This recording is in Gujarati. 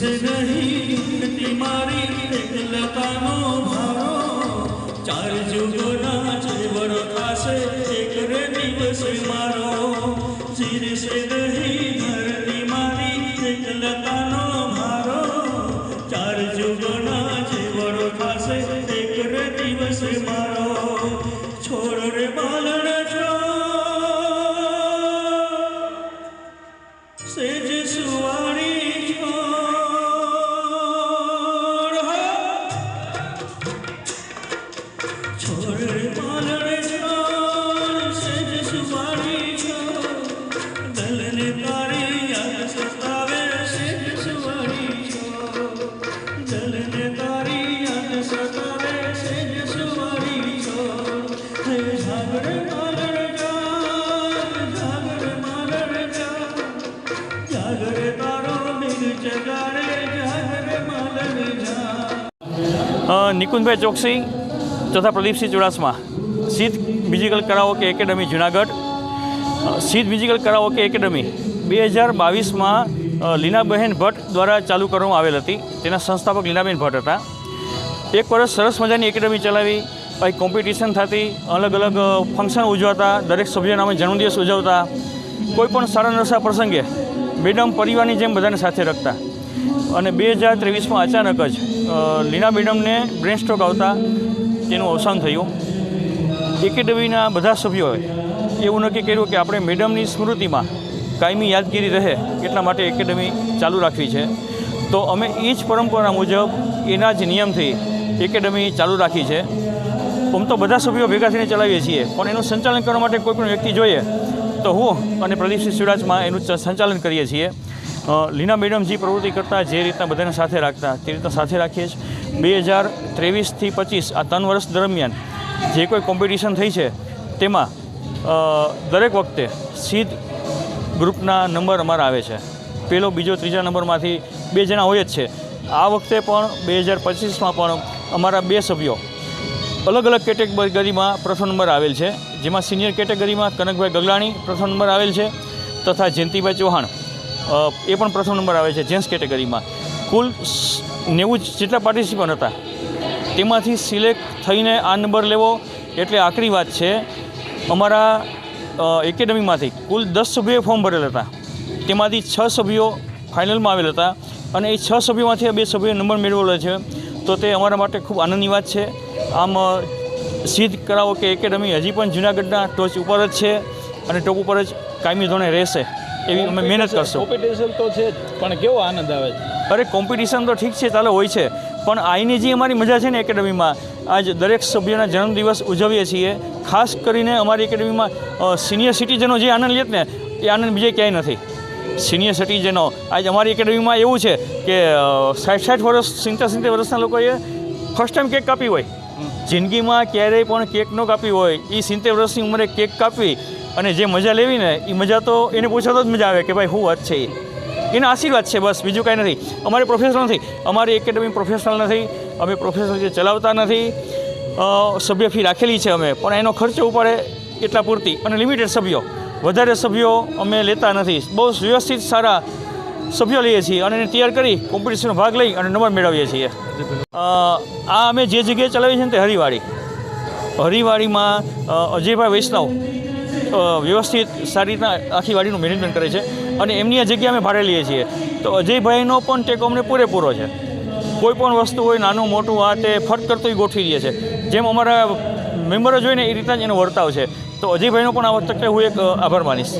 દિશે નહીં મારી એકલતાનો ભારો. ચાર જુગોના ચેવડો થશે એક રે દિવસ નિકુંજભાઈ ચોકસી તથા પ્રદીપસિંહ ચુડાસમા સિદ્ધ મ્યુઝિકલ કરાઓકે એકેડમી જુનાગઢ સિદ્ધ મ્યુઝિકલ કરાઓકે એકેડમી બે હજાર બાવીસમાં લીનાબહેન ભટ્ટ દ્વારા ચાલુ કરવામાં આવેલ હતી. તેના સંસ્થાપક લીનાબેન ભટ્ટ હતા. એક વર્ષ સરસ મજાની એકેડમી ચલાવી, પછી કોમ્પિટિશન થતી, અલગ અલગ ફંક્શન ઉજવાતા, દરેક સભ્યના અમે જન્મદિવસ ઉજવતા કોઈપણ સારા નરસા પ્રસંગે મેડમ પરિવારની જેમ બધાને સાથે રાખતા. અને બે હજાર ત્રેવીસમાં અચાનક જ લીના મેડમને બ્રેન સ્ટ્રોક આવતા તેનું અવસાન થયું. એકેડમીના બધા સભ્યોએ એવું નક્કી કર્યું કે આપણે મેડમની સ્મૃતિમાં કાયમી યાદગીરી રહે એટલા માટે એકેડમી ચાલુ રાખવી છે. તો અમે એ જ પરંપરા મુજબ એના જ નિયમથી એકેડમી ચાલુ રાખી છે. આમ તો બધા સભ્યો ભેગા થઈને ચલાવીએ છીએ, પણ એનું સંચાલન કરવા માટે કોઈ પણ વ્યક્તિ જોઈએ, તો હું અને પ્રદીપસિંહ સુરાજમાં એનું સંચાલન કરીએ છીએ. લીના મેડમ જે પ્રવૃત્તિ કરતા જે રીતના બધાને સાથે રાખતા, તે રીતના સાથે રાખીએ છીએ બે હજાર ત્રેવીસથી પચીસ આ ત્રણ વર્ષ દરમિયાન જે કોઈ કોમ્પિટિશન થઈ છે, તેમાં દરેક વખતે સીધ ગ્રુપના નંબર અમારા આવે છે. પહેલો બીજો, ત્રીજા નંબરમાંથી બે જણા હોય જ છે. આ વખતે પણ બે હજાર પચીસમાં પણ અમારા બે સભ્યો અલગ અલગ કેટેગરીમાં પ્રથમ નંબર આવેલ છે. જેમાં સિનિયર કેટેગરીમાં કનકભાઈ ગગલાણી પ્રથમ નંબર આવેલ છે તથા જયંતિભાઈ ચૌહાણ એ પણ પ્રથમ નંબર આવે છે જેન્ટ્સ કેટેગરીમાં. કુલ નેવું જેટલા પાર્ટિસિપન્ટ હતા. તેમાંથી સિલેક્ટ થઈને આ નંબર લેવો એટલે આકરી વાત છે. અમારા એકેડમીમાંથી કુલ દસ સભ્યોએ ફોર્મ ભરેલા હતા. તેમાંથી છ સભ્યો ફાઇનલમાં આવેલા હતા અને એ છ સભ્યોમાંથી આ બે સભ્યોએ નંબર મેળવેલો છે. તો તે અમારા માટે ખૂબ આનંદની વાત છે. આમ સિદ્ધ કરાવો કે એકેડમી હજી પણ જૂનાગઢના ટોચ ઉપર જ છે અને ટોપ ઉપર જ કાયમી ધોરણે રહેશે એવી અમે મહેનત કરશું. કોમ્પિટિશન તો છે જ પણ કેવો આનંદ આવે છે? અરે કોમ્પિટિશન તો ઠીક છે ચાલો હોય છે. પણ આઈની જે અમારી મજા છે ને એકેડમીમાં. આજ દરેક સભ્યના જન્મદિવસ ઉજવીએ છીએ. ખાસ કરીને અમારી એકેડમીમાં સિનિયર સિટીઝનો જે આનંદ લે ને, એ આનંદ બીજે ક્યાંય નથી. સિનિયર સિટીઝનો આજ અમારી એકેડમીમાં એવું છે કે સાઠ સાઠ વર્ષ સિત્તેર સિત્તેર વર્ષના લોકોએ ફર્સ્ટ ટાઈમ કેક કાપી હોય. જિંદગીમાં ક્યારેય પણ કેક ન કાપી હોય. એ સિત્તેર વર્ષની ઉંમરે કેક કાપવી અને જે મજા લેવી ને એ મજા તો એને પૂછાતો જ મજા આવે કે ભાઈ, શું વાત છે એ એના આશીર્વાદ છે, બસ. બીજું કાંઈ નથી. અમારે પ્રોફેશનલ નથી. અમારી એકેડમી પ્રોફેશનલ નથી. અમે પ્રોફેશનલ જે ચલાવતા નથી. સભ્ય ફી રાખેલી છે અમે. પણ એનો ખર્ચો ઉપાડે એટલા પૂરતી. અને લિમિટેડ સભ્યો. વધારે સભ્યો અમે લેતા નથી. બહુ વ્યવસ્થિત સારા સભ્યો લઈએ છીએ અને એને તૈયાર કરી કોમ્પિટિશનનો ભાગ લઈ અને નંબર મેળવીએ છીએ. આ અમે જે જગ્યાએ ચલાવીએ છીએ ને તે હરિવાળી હરિવાળીમાં અજયભાઈ વૈષ્ણવ. વ્યવસ્થિત સારી રીતના આખી વાડીનું મેનેજમેન્ટ કરે છે અને એમની આ જગ્યા અમે ભાડે લઈએ છીએ. તો અજયભાઈનો પણ ટેકો અમને પૂરેપૂરો છે. કોઈ પણ વસ્તુ હોય, નાનું, મોટું, આ તે ફટ કરતું ગોઠવી દે છે. જેમ અમારા મેમ્બરો જોઈને એ રીતના જ એનો વર્તાવ છે. તો અજયભાઈનો પણ આ વખતે હું એક આભાર માનીશ.